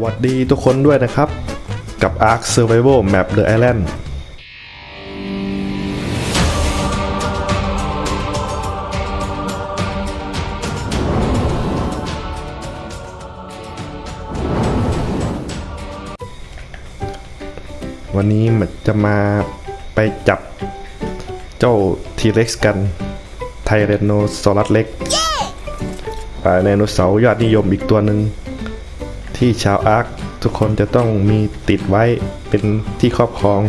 วัสดีทุกคนด้วยนะครับ กับ Ark Survival Map The Island วันนี้มันจะมาไปจับเจ้า T-Rex กัน ไทเรโนซอรัสเล็กปลาไดโนเสาร์ยอดนิยมอีกตัวหนึ่ง ที่ชาวอาร์คทุกคนจะต้องมีติดไว้เป็นที่ครอบครอง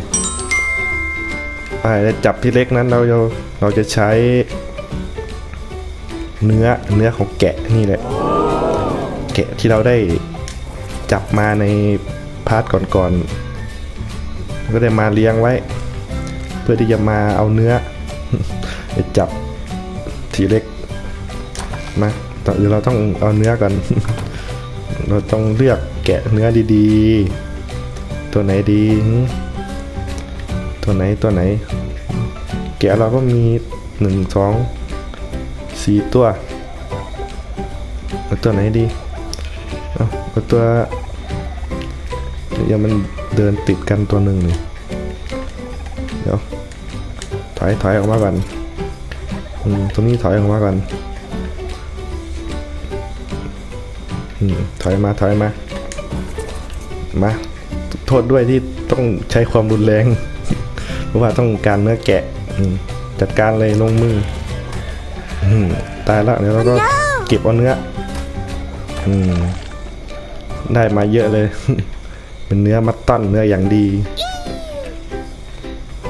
อ่าและจับที่เล็กนั้นเราเราจะใช้เนื้อเนื้อของแกะนี่แหละ แกะที่เราได้จับมาในพาร์ทก่อนๆก็ได้มาเลี้ยงไว้ เพื่อที่จะมาเอาเนื้อไปจับทีเล็กมาตอนเดี๋ยวเราต้องเอาเนื้อก่อน เราต้องเลือกแกะเนื้อดีๆ ตัวไหนดี ตัวไหนตัวไหน แกะเราก็มีหนึ่งสองสี่ตัวเอาตัวไหนดีเอาเอาตัวเดี๋ยวมันเดินติดกันตัวหนึ่งนี่เดี๋ยวถอยถอยออกมาก่อนอืมตัวนี้ถอยออกมาก่อน ถอยมาถอยมา มา โทษด้วยที่ต้องใช้ความรุนแรง เพราะว่าต้องการเนื้อแกะอืมจัดการเลยลงมืออืมตายแล้วเดี๋ยวเราก็เก็บเอาเนื้ออืมได้มาเยอะเลย เป็นเนื้อมัตตันเนื้ออย่างดี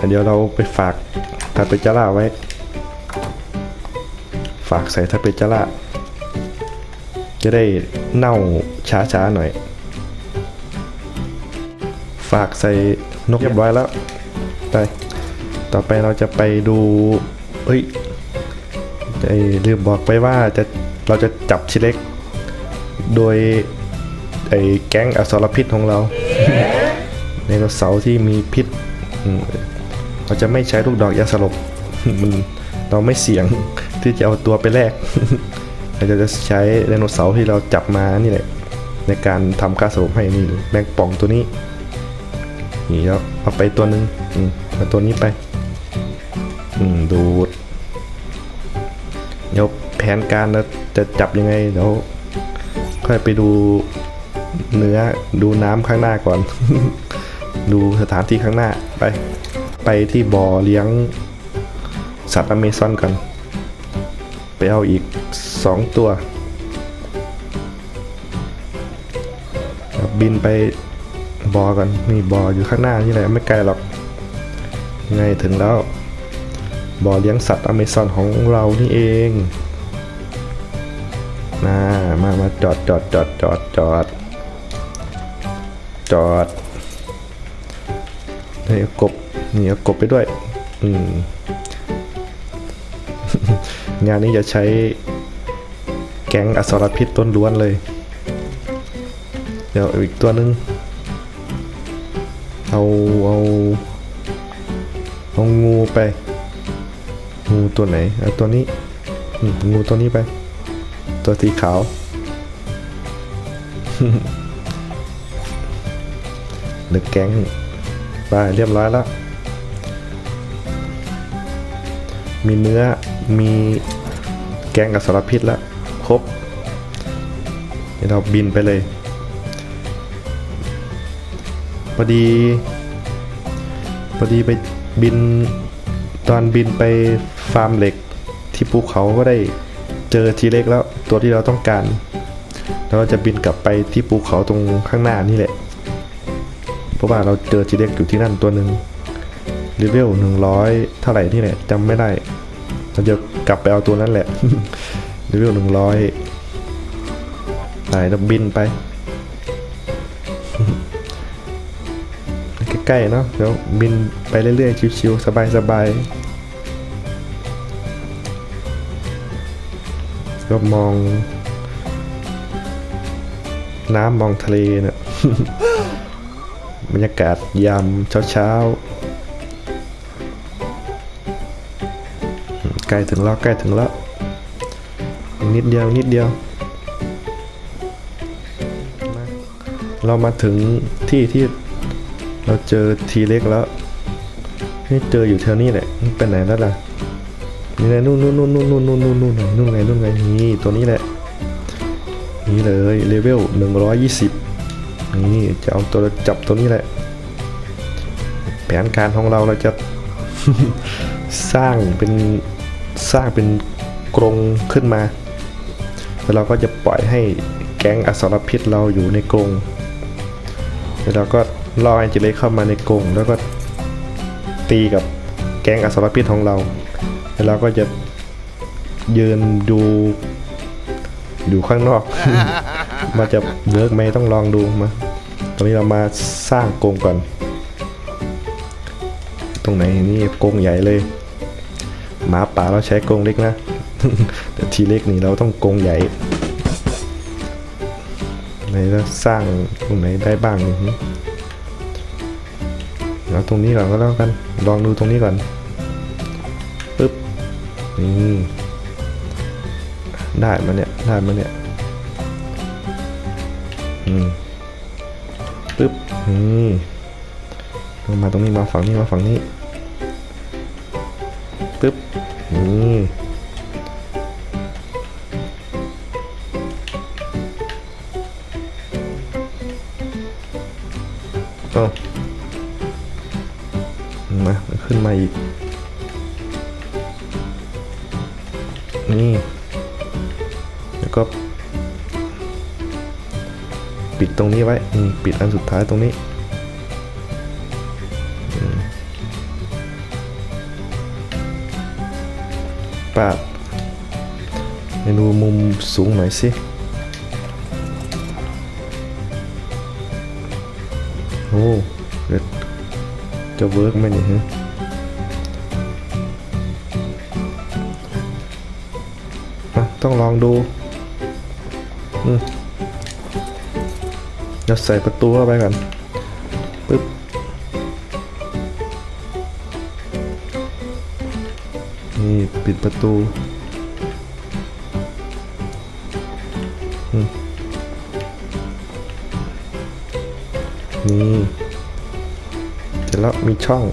เดี๋ยวเราไปฝากทาเปจาร่าไว้ ฝากใส่ทาเปจาร่าจะได้ เน่าช้าๆหน่อย ฝากใส่นกเรียบร้อยแล้วไปต่อไปเราจะไปดูเฮ้ยไอ้ลืมบอกไปว่าจะเราจะจับชิเล็ก โดยไอ้แก๊งอสรพิษของเราในกระเสาที่มีพิษ เราจะไม่ใช้ลูกดอกยาสลบมันเราไม่เสี่ยงที่จะเอาตัวไปแลก เราจะใช้ไดโนเสาร์ที่เราจับมานี่แหละ ในการทำการสลบให้นี่แมงป่องตัวนี้นี่แล้วเอาไปตัวหนึ่งอืมเอาตัวนี้ไป อืมดูดเดี๋ยวแผนการเราจะจับยังไงเดี๋ยวค่อยไปดูเนื้อดูน้ำข้างหน้าก่อน ดูสถานที่ข้างหน้าไปไปที่บ่อเลี้ยงสัตว์อเมซอนกัน ไปเอาอีก สองตัว บินไปบอกันนี่บออยู่ข้างหน้านี่แหละไม่ไกลหรอกไงถึงแล้วบอเลี้ยงสัตว์อเมซอนของเรานี่เองนะมามาจอดจอดจอดจอดจอดจอดนี่กบนี่กบไปด้วย อืม งานนี้จะใช้ แก๊งอสรพิษต้นล้วนเลย เดี๋ยวอีกตัวหนึง เอา เอาเอางูไป งูตัวไหนเอาตัวนี้งูตัวนี้ไป ตัวสีขาวเดอะแก๊งไปเรียบร้อยแล้วมีเนื้อมีแกงกับสารพิษแล้ว ครบเดี๋ยวเราบินไปเลยพอดีพอดีไปบินตอนบินไปฟาร์มเหล็กที่ภูเขาก็ได้เจอทีเล็กแล้วตัวที่เราต้องการแล้วเราจะบินกลับไปที่ภูเขาตรงข้างหน้านี่แหละ เพราะว่าเราเจอทีเล็กอยู่ที่นั่นตัวหนึ่งเลเวลหนึ่งร้อยเท่าไหร่นี่แหละจำไม่ได้เราจะกลับไปเอาตัวนั้นแหละ เลเวลหนึ่งร้อยไหนเราบินไป ใกล้ๆเนาะเดี๋ยวบินไปเรื่อยๆ ชิวๆ สบายๆ ก็มอง น้ำมองทะเลเนะบรรยากาศยามเช้าๆ ใกล้ถึงแล้วใกล้ถึงแล้ว นิดเดียวนิดเดียว เรามาถึงที่ที่เราเจอทีเล็กแล้วนี่เจออยู่แถวนี้แหละเป็นไหนแล้วล่ะนี่ไงนู่นนู่นนู่นนู่นนู่นนู่นนู่นนู่นนู่นไงนู่นไงนี่ตัวนี้แหละนี่เลยเลเวล120นี่จะเอาตัวจับตัวนี้แหละ แผนการของเราเราจะสร้างเป็นสร้างเป็นกรงขึ้นมา แล้วเราก็จะปล่อยให้แก๊งอสรพิษเราอยู่ในกรงแล้วเราก็ล่อไอจิเล็กเข้ามาในกรงแล้วก็ตีกับแก๊งอสรพิษของเรา แล้วเราก็จะยืนดูอยู่ข้างนอก มันจะเวิร์กไหมต้องลองดูมาตอนนี้เรามาสร้างกรงก่อน ตรงไหนนี่กรงใหญ่เลย หมาป่าเราใช้กรงเล็กนะ แต่ทีเล็กนี่เราต้องกงใหญ่ไหนจะสร้างตรงไหนได้บ้างนี่หึเอาตรงนี้ก่อนก็แล้วกัน ลองดูตรงนี้ก่อนปึ๊บนี่ได้มาเนี่ยได้มาเนี่ยอืมปึ๊บนี่ลงมาตรงนี้มาฝั่งนี้มาฝั่งนี้ปึ๊บนี่ เอามาขึ้นมาอีก นี่ แล้วก็ ปิดตรงนี้ไว้ปิดอันสุดท้ายตรงนี้อืมปาดเมนูมุมสูงหน่อยสิ เวิร์กไหมเนี่ยฮะต้องลองดูเดี๋ยวใส่ประตูเข้าไปก่อนปึ๊บนี่ปิดประตูนี่ แล้วมีช่อง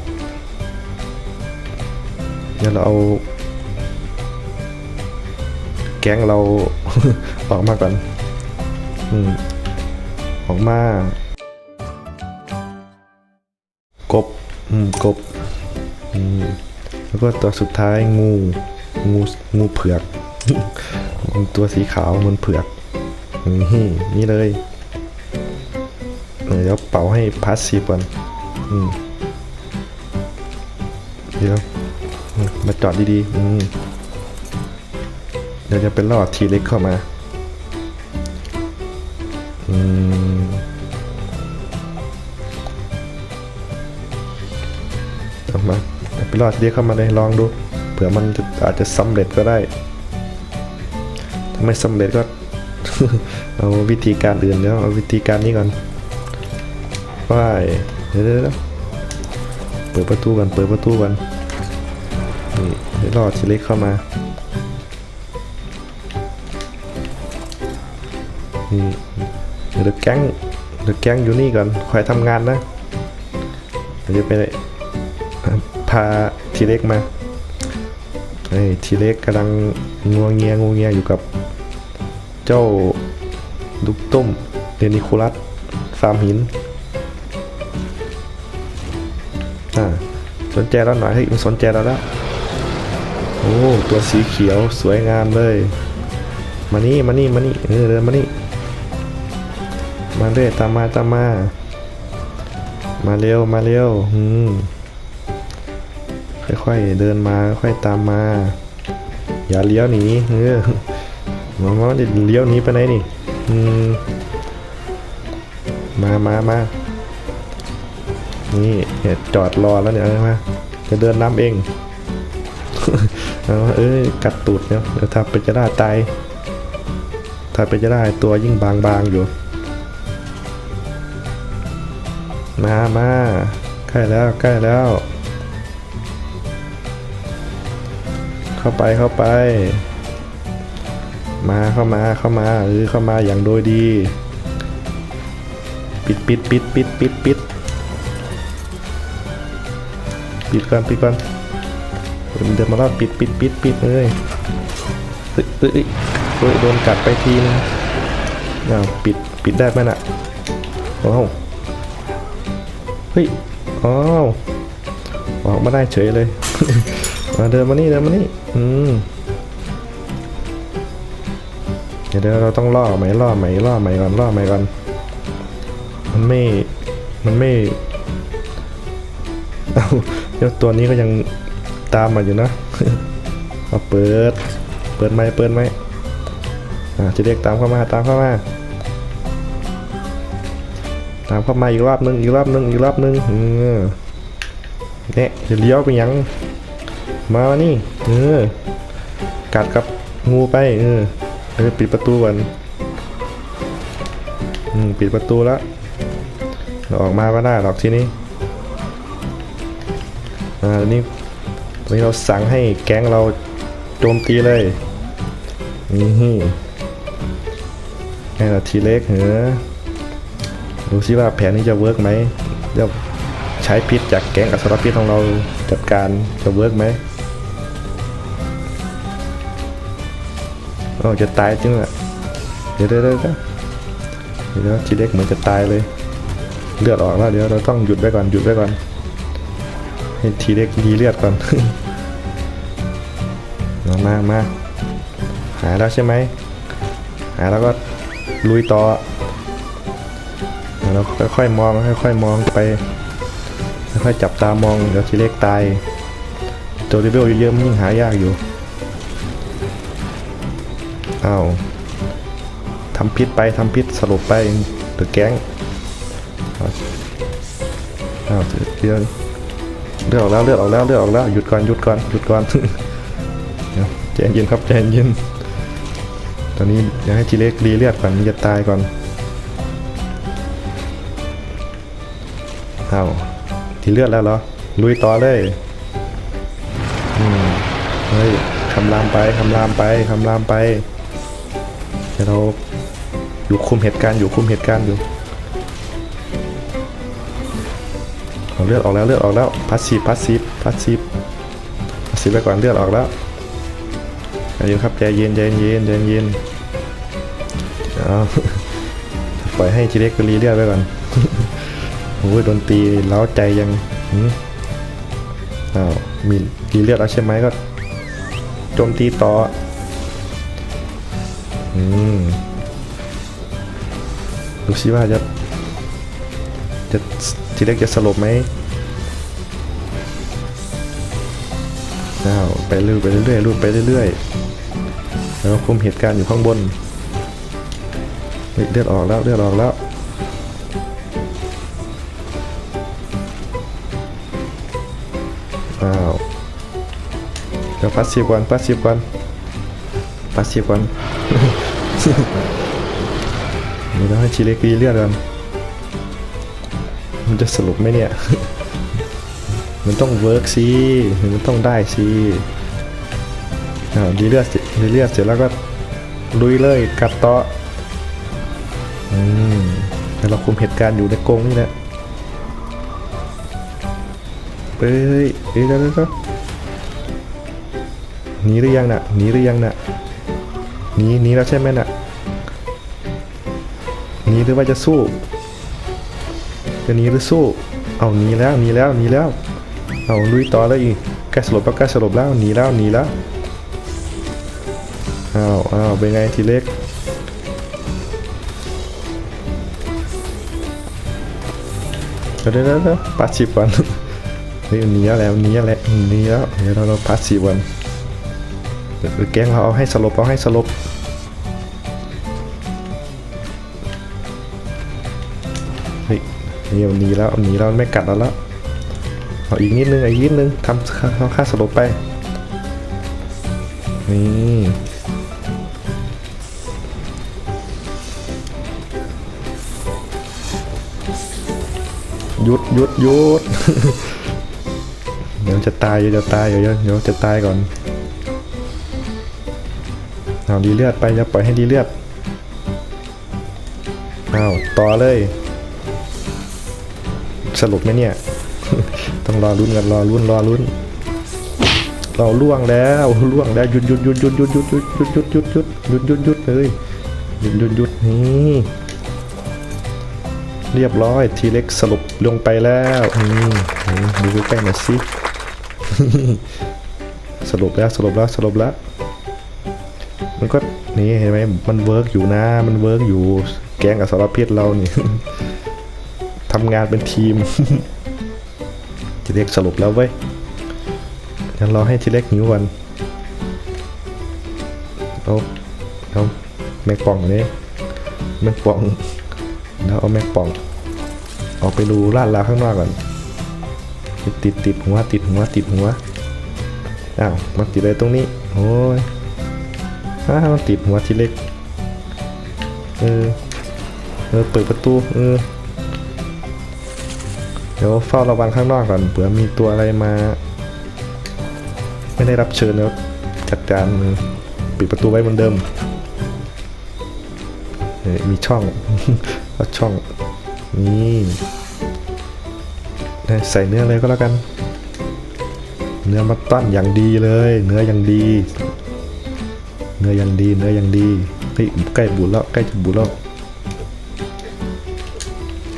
เดี๋ยวเราเอา แก๊งเราออกมาก่อนอืมออกมากบอืมกบอืมแล้วก็ตัวสุดท้ายงูงูงูเผือก ตัวสีขาวมันเผือกนี่นี่เลย เดี๋ยวเป่าให้พาสซีก่อนอืม เดี๋ยว มาจอดดีๆ เดี๋ยวจะเป็นล่อทีเล็กเข้ามาอืมเอามาเดี๋ยวไปล่อทีเล็กเข้ามาเลยลองดู เผื่อมันจะอาจจะสำเร็จก็ได้ ถ้าไม่สำเร็จก็ เอาวิธีการอื่นแล้วเอาวิธีการนี้ก่อนว่ายเดี๋ยว ปิดประตูก่อนเปิดประตูก่อนนี่เดี๋ยวรอทีเล็กเข้ามานี่เดี๋ยวแก๊งเดี๋ยวแก๊งอยู่นี่ก่อนคอยทำงานนะเดี๋ยวจะไปพาทีเล็กมาเฮ้ทีเล็กกำลังงัวเงียงัวเงียอยู่กับเจ้าลูกตุ้มเดนิโคลัสฟามหิน สนใจเราหน่อยให้ยมันสนใจเราแล้ว โอ้ตัวสีเขียวสวยงามเลย มานี่มานี่มานี่เออเดินมานี่ มาเรื่อยตามมาตามมา มาเร็วมาเร็วอืมค่อยๆเดินมาค่อยตามมา อย่าเลี้ยวหนีเออมามาจะเลี้ยวหนีไปไหนนี่อืมมามามา นี่เนี่ยจอดรอแล้วเนี่ยเอามาจะเดินน้ำเองเอ้ยกัดตูดเนี่ยเดี๋ยวทับไปจะได้ตายถ้าไปจะได้ตัวยิ่งบางๆอยู่ มามาใกล้แล้วใกล้แล้ว เข้าไปเข้าไป มาเข้ามาเข้ามาเออเข้ามาอย่างโดยดี ปิปิดปิดปิดปิดปิดปิด ปิดก่อนปิดก่อนเดินมาแล้วปิดปิดปิดปิดเลยเฮ้ยเฮ้ยเฮ้ยโดนกัดไปทีนึงอ้าวปิดปิดได้ไหมน่ะว้าวเฮ้ยอ้าวออกมาได้เฉยเลยมาเดินมานี่เดินมานี่อืมเดี๋ยวเดี๋ยวเราต้องล่อไหมล่อไหมล่อไหมก่อนล่อไหมก่อนมันไม่มันไม่เอา เดี๋ยวตัวนี้ก็ยังตามมาอยู่นะเอาเปิด เปิดไหมเปิดไหมอ่าจะเรียกตามเข้ามาตามเข้ามาตามเข้ามาอีกรอบนึงอีกรอบนึงอีกรอบนึงเออเนี่ยจะเลี้ยวไปยัง มานี่เออกัดกับงูไปเออเออปิดประตูก่อนอืมปิดประตูแล้วออกมาก็ได้หรอกทีนี้ อ่านี้วันนี้เราสั่งให้แก๊งเราโจมตีเลยนี่ไงล่ะทีเล็กเหรอดูซิว่าแผนนี้จะเวิร์กไหมจะใช้พิษจากแก๊งอัศรพิษของเราจัดการจะเวิร์กไหมโอ้จะตายจริงอะเดี๋ยวเดี๋ยวเดี๋ยวเดี๋ยวเดี๋ยวทีเล็กเหมือนจะตายเลย เลือดออกแล้วเดี๋ยวเราต้องหยุดไว้ก่อนหยุดไว้ก่อน ให้ทีเล็กดีเลือดก่อน มามามาหาแล้วใช่ไหม หาแล้วก็ลุยต่อเราค่อยๆมองค่อยๆมองไปค่อยๆจับตามองเดี๋ยวทีเล็กตายตัวเลเวลเยอะๆมันยิ่งหายากอยู่อ้าวทำพิษไปทำพิษสรุปไปเดอะแก๊งอ้าวเดี๋ยว เลือดออกแล้วเลือดออกแล้วเลือดออกแล้วหยุดก่อนหยุดก่อนหยุดก่อนใจเย็นครับใจเย็นตอนนี้อยากให้ทีเล็กรีเลือดก่อนมันจะตายก่อนเอาทีเลือดแล้วเหรอลุยต่อเลยอืมเฮ้ยคำรามไปคำรามไปคำรามไปเดี๋ยวเราอยู่คุมเหตุการณ์อยู่คุมเหตุการณ์อยู่ เลือดออกแล้วเลือดออกแล้วพัสซีพัสซีพัสซีพัสซีไปก่อนเลือดออกแล้วใจเย็นครับใจเย็นใจเย็นใจเย็นเอปล่อยให้จิเล็กรีเลือดไปก่อนโอ้ยโดนตีเล้าใจยังอ้าวมีรีเลือดแล้วใช่ไหมก็โจมตีต่ออืมดูซิว่าจะจะ ทีเล็กจะสลบไหมอ้าวไปเรื่อยไปเรื่อยรูปไปเรื่อยๆแล้วคุมเหตุการณ์อยู่ข้างบนเลือดออกแล้วเลือดออกแล้วอ้าวเดี๋ยวพัสซีก่อนพัสซีก่อนพัสซีก่อนนี่ต้องให้ชิเล็กีเลือดก่อน มันจะสรุปไหมเนี่ย มันต้องเวิร์กสิมันต้องได้สิอ้าวรีเลือดเสร็จรีเลือดเสร็จแล้วก็ลุยเลยกัดต่ออืมแล้วเราคุมเหตุการณ์อยู่ในกรงนี่แหละเฮ้ยเฮ้ยเดี๋ยวเดี๋ยวเดี๋ยวหนีหรือยังน่ะหนีหรือยังน่ะหนีหนีแล้วใช่ไหมน่ะหนีหรือว่าจะสู้ จะหนีหรือสู้ เอาหนีแล้วหนีแล้วหนีแล้ว เอาลุยต่อแล้วอีกใกล้สลบแล้วใกล้สลบแล้วหนีแล้วหนีแล้วอ้าวอ้าวเป็นไงทีเล็กเดี๋ยวเดี๋ยวปัดสิบวันเฮ้ยหนีแล้วหนีแล้วหนีแล้วเดี๋ยวเราเราปัดสิบวันแกงเราเอาให้สลบเอาให้สลบ นี่มันหนีแล้วหนีแล้วไม่กัดแล้วเอาอีกนิดนึงอีกนิดนึงทำค่าค่าสลบไปนี่หยุดหยุดหยุดเดี๋ยวจะตายเดี๋ยวจะตายเดี๋ยวเดี๋ยวจะตายก่อนเอาดีเลือดไปอย่าปล่อยให้ดีเลือดเอาต่อเลย สรุปไหมเนี่ย ต้องรอลุ้นกันรอลุ้นรอลุ้นเราล่วงแล้วล่วงแล้วหยุดหยุดหยุดหยุดหยุดหยุดหยุดหยุดหยุดหยุดหยุดหยุดหยุดหยุดเลยหยุดหยุดหยุดนี่เรียบร้อยทีเล็กสรุปลงไปแล้วอืมอืมดูใกล้ๆหน่อยสิสรุปแล้วสรุปแล้วสรุปแล้วมันก็นี่เห็นไหมมันเวิร์กอยู่นะ มันเวิร์กอยู่แกงกับสารพิษเรานี่ ทำงานเป็นทีม ทีเล็กสรุปแล้วเว้ยงั้นรอให้ทีเล็กหิวก่อนเอาเอาแมงป่องนี้แมงป่องแล้วเอาแมงป่อง ออกไปดูลาดลาข้างนอกก่อนติดติดติดหัวติดหัวติดหัวอ้าวมาติดอะไรตรงนี้โอ้ยอ้าวมันติดหัวทีเล็กเออเออเปิดประตูเออ เดี๋ยวเฝ้าระวังข้างนอกก่อนเผื่อมีตัวอะไรมา ไม่ได้รับเชิญแล้วจัดการปิดประตูไว้เหมือนเดิมเอ่อมีช่องก็ช่องนี่ใส่เนื้อเลยก็แล้วกัน เนื้อมัตตันอย่างดีเลย เนื้ออย่างดี เนื้ออย่างดี เนื้ออย่างดีเฮ้ยใกล้บูดแล้วใกล้จะบูดแล้วเห็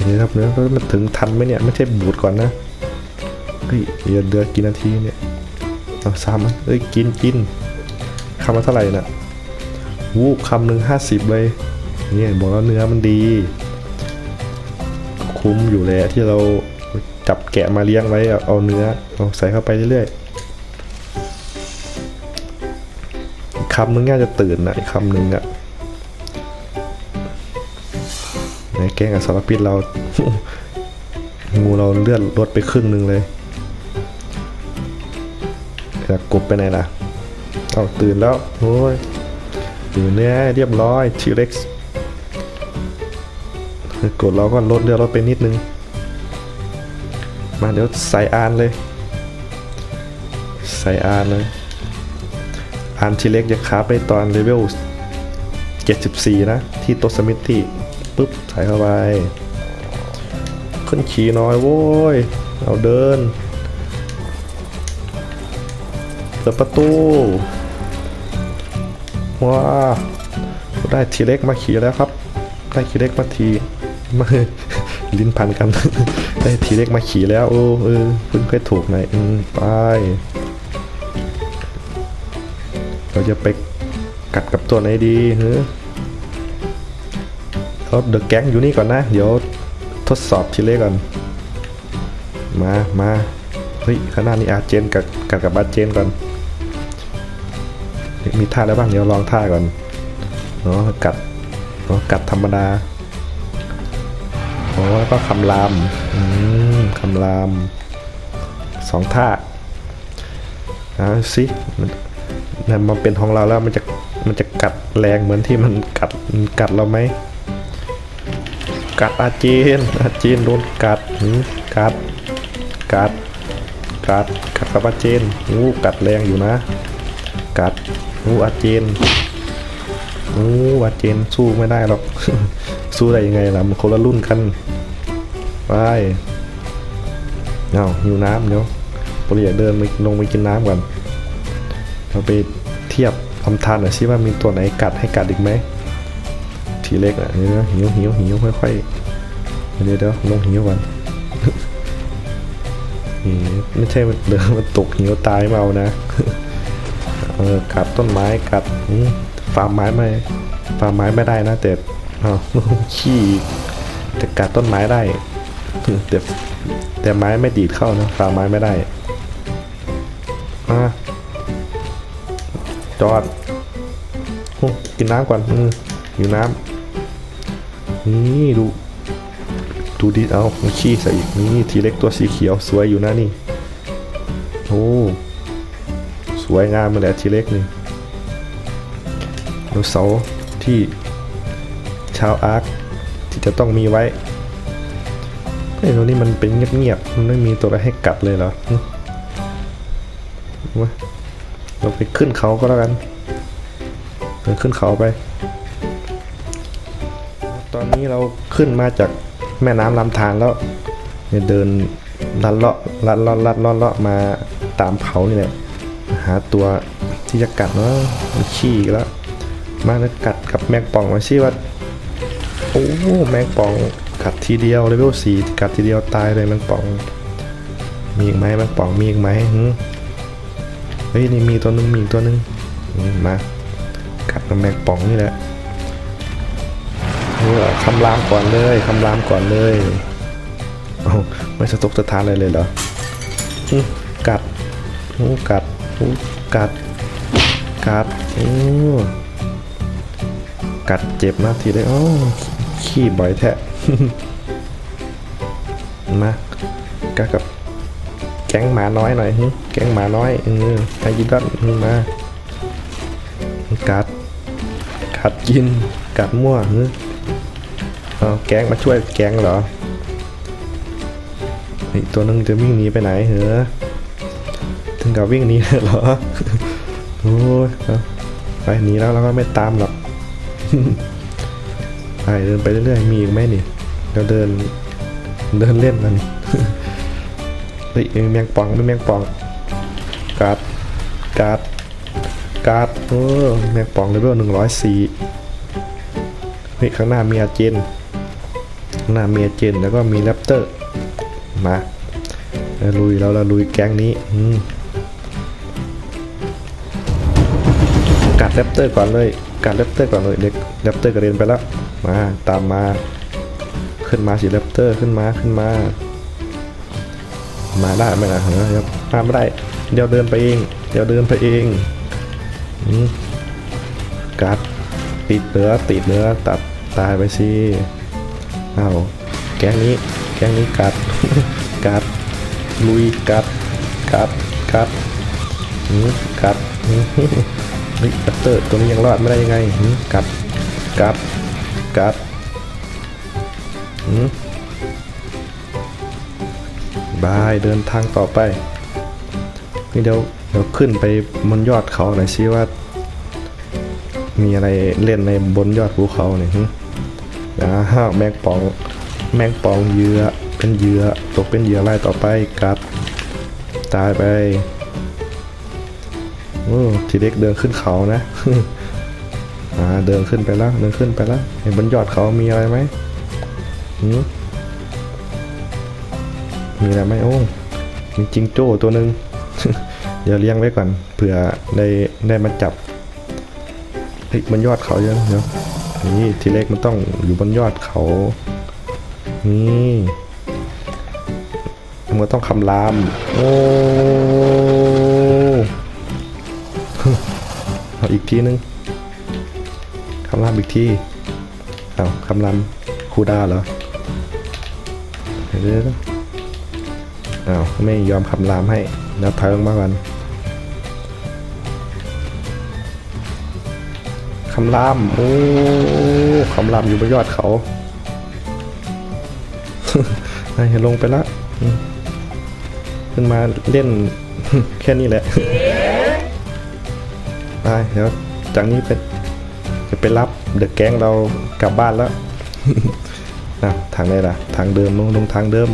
นไหมครับเนื้อมันถึงทันไหมเนี่ย ไม่ใช่บูดก่อนนะเฮ้ยเดี๋ยวเดือกี่นาทีเนี่ยเอาซ้ำมั้ยเอ้ยกินกินคำละเท่าไหร่น่ะวูบคำหนึ่งห้าสิบเลยเนี่ยบอกแล้วเนื้อมันดี คุ้มอยู่เลยที่เราจับแกะมาเลี้ยงไว้เอาเนื้อเอาใส่เข้าไปเรื่อยๆคำหนึงน่ายจะตื่นนะอีกคำหนึ่งอะ ในแกงกับสารพิษเรางูเราเลือดลดไปครึ่งนึงเลยแต่กบไปไหนล่ะเอาตื่นแล้วโอ้ยตื่นเนี่ยเรียบร้อยทีเร็กซ์กดเราก็ลดเรือเราไปนิดนึง มาเดี๋ยวใส่อานเลย ใส่อานเลยอานทีเล็กจะคาไปตอนเลเวล74 นะ ที่โตสมิธที่ ปุ๊บใส่เข้าไป ขึ้นขี่น้อยโว้ย เอาเดินเปิดประตู ว้า ได้ทีเล็กมาขี่แล้วครับ ได้ทีเล็กมาทีมาลิ้นพันกัน ได้ทีเล็กมาขี่แล้ว โอ้เออเพิ่งเคยถูกหน่อยไป เราจะไปกัดกับตัวไหนดีเฮ้เอาเดอะแก๊งอยู่นี่ก่อนนะ เดี๋ยวทดสอบทีเล็กก่อน มามาเฮ้ยข้างหน้านี่อาเจนกับกัดกับอาเจนก่อน มีท่าแล้วบ้างเดี๋ยวลองท่าก่อนเนาะกัดเนาะกัดธรรมดาโอ้แล้วก็คำรามอืมคำรามสองท่าเอาสิมันมันเป็นของเราแล้วมันจะมันจะกัดแรงเหมือนที่มันกัดมันกัดเราไหม กัดอาเจนอาเจนโดนกัดหืมกัด กัด กัด กัดกับอาเจนงูกัดแรงอยู่นะ กัดงูอาเจนงูอาเจนสู้ไม่ได้หรอก สู้ได้ยังไงล่ะมันคนละรุ่นกัน ไปเอาหิวน้ำเดี๋ยวปรีอยเดินไปลงไปกินน้ำก่อนเราไปเทียบทำทานหน่อยสิว่ามีตัวไหนกัดให้กัดอีกไหมทีเล็กอะเดี๋ยหิวหิวหิวค่อย เดี๋ยวเดี๋ยวลงหิวก่อนนี่ไม่ใช่มันเดินมันตกหิวตายเอานะเออกัดต้นไม้กัดฟาร์มไม้ไม่ฟาร์มไม้ไม่ได้นะแต่อ้าขี้แต่กัดต้นไม้ได้แต่แต่ไม้ไม่ดีดเข้านะฟาร์มไม้ไม่ได้อะจอดกินน้ำก่อนอืมอยู่น้ำนี่ดู ดูดีเอามันขี้ใส่อีกนี่ทีเล็กตัวสีเขียวสวยอยู่นะนี่โอ้สวยงามมาแหละทีเล็กนี่ดาวเสาที่ชาวอาร์คที่จะต้องมีไว้ไอ้ตัวนี้มันเป็นเงียบๆมันไม่มีตัวอะไรให้กัดเลยเหรอวะเราไปขึ้นเขาก็แล้วกันเดินขึ้นเขาไป ตอนนี้เราขึ้นมาจาก แม่น้ำลำธารแล้วเนี่ยเดินลัดเลาะลัดเลาะลัดเลาะเลาะมาตามเขานี่แหละหาตัวที่จะกัดเนาะมันขี้แล้ว มาแล้วกัดกับแมงป่องมาสิว่าโอ้แมงป่องกัดทีเดียวเลเวลสี่กัดทีเดียวตายเลยแมงป่อง มีอีกไหมแมงป่องมีอีกไหมเฮ้ยนี่มีตัวหนึงมีตัวหนึงมากัดกับแมงป่องนี่แหละ คำรามก่อนเลยคำรามก่อนเลยโอ้ไม่สะทกสะทานอะไรเลยเหรอกัดโอ้กัดโอ้กัดกัดโอ้กัดเจ็บนะทีได้โอ้ขี้บ่อยแท้มากัดกับแก๊งหมาน้อยหน่อยหึแก๊งหมาน้อยเออไอ้ยิบดันมากัดกัดกินกัดมั่วหึ เอาแก๊งมาช่วยแก๊งเหรอไอตัวนึงจะวิ่งหนีไปไหนเหรอถึงกับวิ่งหนีเหรอโอ้ยไปหนีแล้วเราก็ไม่ตามหรอกไปเดินไปเรื่อยๆมีอีกไหมนี่เราเดินเดินเล่นมันเฮ้ยมีแมงป่องไมีแมงป่องการ์ดการ์ดการ์ดโอ้แมงป่องเลเวลหนึ่งร้อยสี่เฮ้ยข้างหน้ามีอาเจน หน้ามีอเจนแล้วก็มีแรปเตอร์ มาเราลุยแล้วเราลุยแก๊งนี้กัดแรปเตอร์ก่อนเลยกัดแรปเตอร์ก่อนเลยเด็กแรปเตอร์กระเด็นไปแล้วมาตามมาขึ้นมาสิแรปเตอร์ขึ้นมาขึ้นมา มาได้ไหมล่ะเฮ้ยครับมาไม่ได้เดี๋ยวเดินไปเองเดี๋ยวเดินไปเองอกัดติดเนื้อติดเนื้อตัดตายไปสิ เอาแก๊งนี้ แก๊งนี้กัด กัด ลุยกัด กัด กัดอืมกัดอืมเฮ้ยบัตเตอร์ตัวนี้ยังรอดไม่ได้ยังไงกัด กัด กัดอืมบายเดินทางต่อไปนี่เดี๋ยวเดี๋ยวขึ้นไปบนยอดเขาหน่อยซิว่า มีอะไรเล่นในบนยอดภูเขาเนี่ย หึอ่าฮะแมงป่อง แมงป่องเยือเป็นเยือตกเป็นเหยื่อไล่ต่อไปกัด ตายไปโอ้ทีเด็กเดินขึ้นเขานะอ่าเดินขึ้นไปแล้วเดินขึ้นไปแล้วเห็นบนยอดเขามีอะไรไหมหืมมีอะไรไหมโอ้มีจิงโจ้ตัวหนึ่งเดี๋ยวเลี้ยงไว้ก่อนเผื่อได้ได้มาจับเฮ้ยบนยอดเขาเยอะเดี๋ยว นี่ทีเล็กมันต้องอยู่บนยอดเขา นี่มันต้องคำราม โอ้เอาอีกทีนึงคำรามอีกทีเอาคำรามคูดาเหรอเดี๋ยวเดี๋ยวเอาไม่ยอมคำรามให้แล้วถอยลงมาก่อน คำราม โอ้คำรามอยู่บนยอดเขาให้ลงไปละขึ้นมาเล่นแค่นี้แหละ ไป เดี๋ยวจากนี้ไปจะไปรับเดอะแก๊งเรากลับบ้านแล้วนะทางไหนล่ะ ทางเดิมลงลงทางเดิม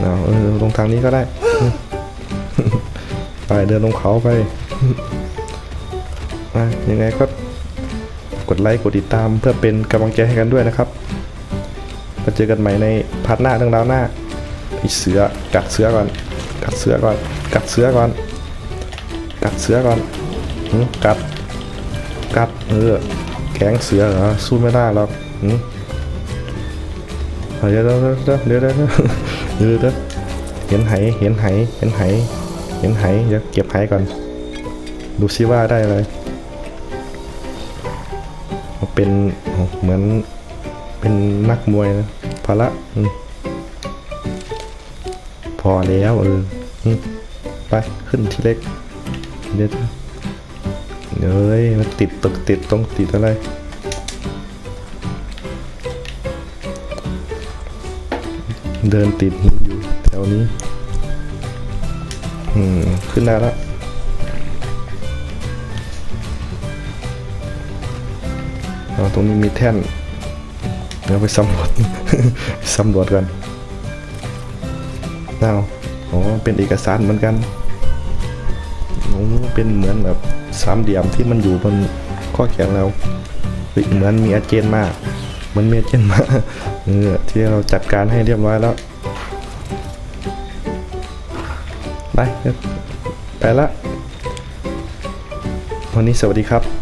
เอาเออลงทางนี้ก็ได้ ไปเดินลงเขาไปะยังไงก็กดไลค์กดติดตามเพื่อเป็นกำลังใจให้กันด้วยนะครับมาเจอกันใหม่ในพาร์ทหน้าเรื่องราวหน้าไอเสือกัดเสือก่อน กัดเสือก่อน กัดเสือก่อน กัดเสือก่อนกัด กัดเออแก๊งเสือเหรอสู้ไม่ได้หรอกเดี๋ยวเดี๋ยวเดี๋ยวเดี๋ยวเดี๋ยวเดี๋ยวเดี๋ยวเห็นไหเห็นไหเห็นไหเห็นไหเดี๋ยวเก็บไหก่อน ดูซิว่าได้อะไร เป็นเหมือนเป็นนักมวยนะพอละอพอแล้วเออไปขึ้นทีเล็กเดี๋ยวเดี๋ยวเฮ้ยมันติดตึกติดตรงติดอะไรเดินติดหินอยู่แถวนี้ อืม ขึ้นได้แล้ว ตรงนี้มีแท่น เดี๋ยวไปสำรวจ สำรวจกันอ้าอ๋อ เป็นเอกสารเหมือนกันโอ้เป็นเหมือนแบบสามเหลี่ยมที่มันอยู่บนข้อแขนเราเฮ้ยเหมือนมีอาเจนมาเหมือนมีอาเจนมาเออที่เราจัดการให้เรียบร้อยแล้ว ไป ไปละ วันนี้สวัสดีครับ